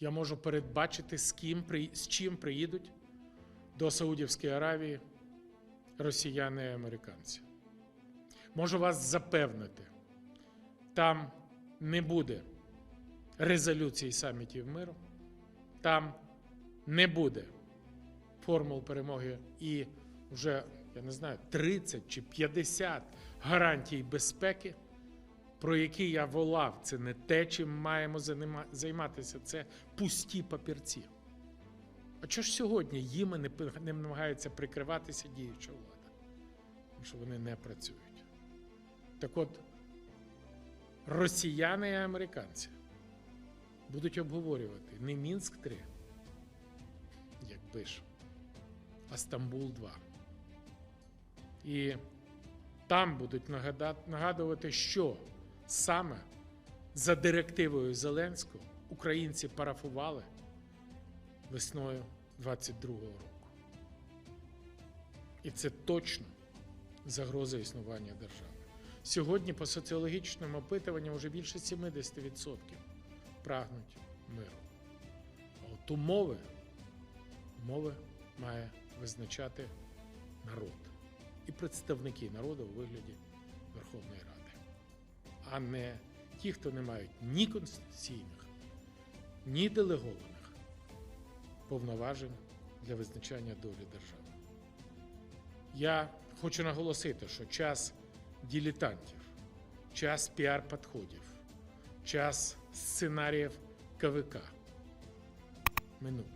Я можу передбачити, з ким з чим приїдуть до Саудівської Аравії росіяни і американці. Можу вас запевнити, там не буде резолюцій самітів миру, там не буде формул перемоги і вже, я не знаю, 30 чи 50 гарантій безпеки, про які я волав. Це не те, чим маємо займатися, це пусті папірці. А чого ж сьогодні їм не, не намагається прикриватися діюча влада? Тому що вони не працюють. Так от, росіяни і американці будуть обговорювати не Мінськ 3, якби ж, а Стамбул 2. І там будуть нагадувати, що саме за директивою Зеленського українці парафували весною 22-го року. І це точно загроза існування держави. Сьогодні по соціологічним опитуванням вже більше 70% прагнуть миру. А от умови, умови має визначати народ і представники народу у вигляді а не ті, хто не мають ні конституційних, ні делегованих повноважень для визначання долі держави. Я хочу наголосити, що час дилетантів, час піар-підходів, час сценаріїв КВК минув.